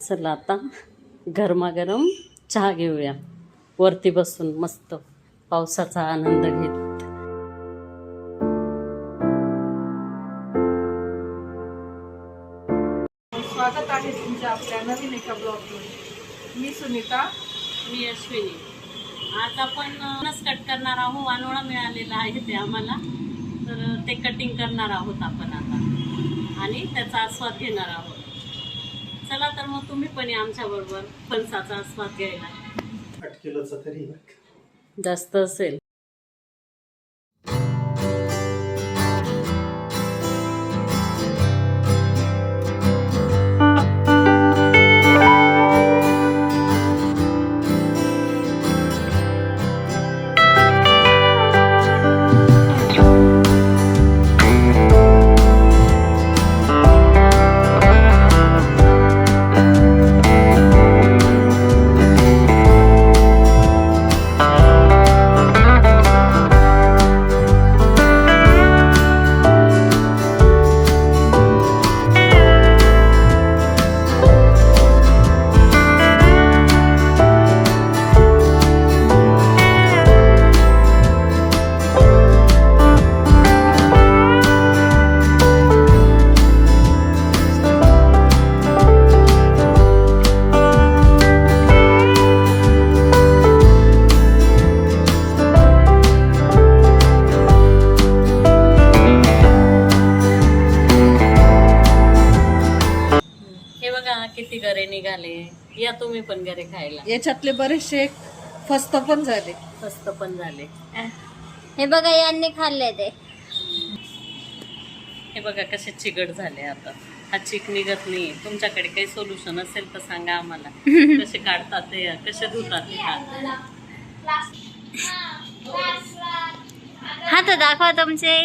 चला आता गरमागरम चहा घेऊया. वरती बसून मस्त पावसाचा आनंद घेत. स्वागत आहे तुमच्या आपल्या नवीन एका ब्लॉगमध्ये. मी सुनीता. मी अश्विनी. आज आपण नस कट करणार आहोत. वानोळा मिळालेला आहे ते आम्हाला. तर ते कटिंग करणार आहोत आपण आता. आणि त्याचा आस्वाद घेणार आहोत. चला तर मग तुम्ही पण या आमच्याबरोबर फणसाचा आस्वाद घ्यायला. आठ किलोचा तरी. जास्त असेल. निघाले. या तुम्ही पण गरे खायला. याच्यातले बरेचसे फस्त पण झाले. स्वस्त पण झाले. हे बघा यांनी खाल्ले ते. हे बघा कसे चिकट झाले आता. हा चिक निघत नाही. तुमच्याकडे काही सोल्युशन असेल तर सांगा आम्हाला. कसे काढतात ते कसे धुतात ते हात. हात दाखवा तुमचे.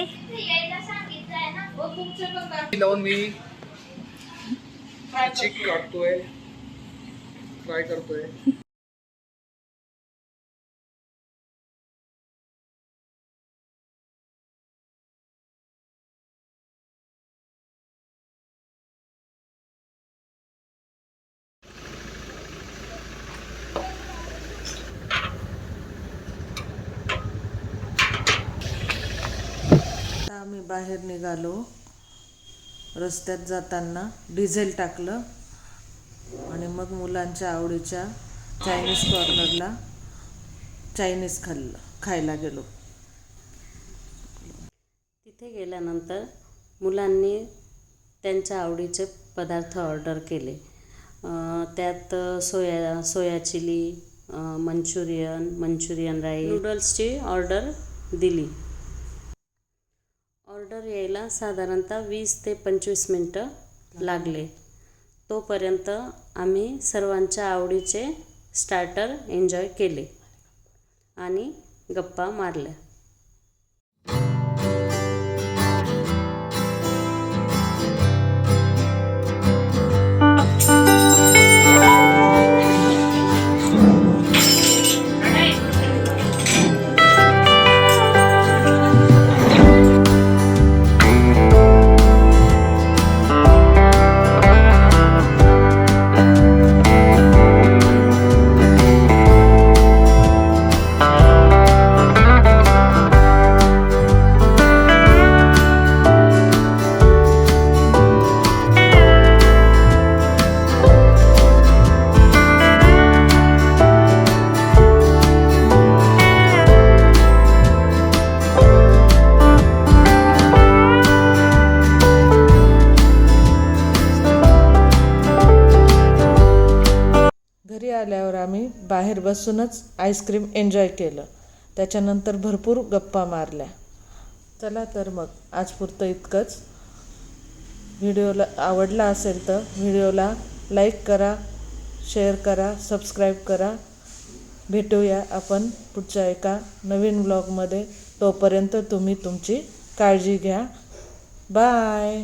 लावून मी चिक काढतोय. ट्राय करतोय. आम्ही बाहेर निघालो. रस्त्यात जाताना डिझेल टाकलं. आणि मग मुलांच्या आवडीच्या चायनीज कॉर्नरला चायनीज खाल्लं खायला गेलो. तिथे गेल्यानंतर मुलांनी त्यांच्या आवडीचे पदार्थ ऑर्डर केले. अं, त्यात soya soya chilli manchurian manchurian rice नूडल्सची order दिली. ऑर्डर यायला साधारणतः वीस ते पंचवीस मिनटं लागले. तोपर्यंत आम्ही सर्वांच्या आवडीचे स्टार्टर एन्जॉय केले आणि गप्पा मारल्या. बाहेर बसूनच आईस्क्रीम एन्जॉय केलं. त्याच्यानंतर भरपूर गप्पा मारल्या. चला तर मग आजपुरतं इतकंच. व्हिडिओला आवडला असेल तर व्हिडिओला लाईक करा शेअर करा सबस्क्राईब करा. भेटूया आपण पुढच्या एका नवीन ब्लॉगमध्ये. तोपर्यंत तुम्ही तुमची काळजी घ्या. बाय!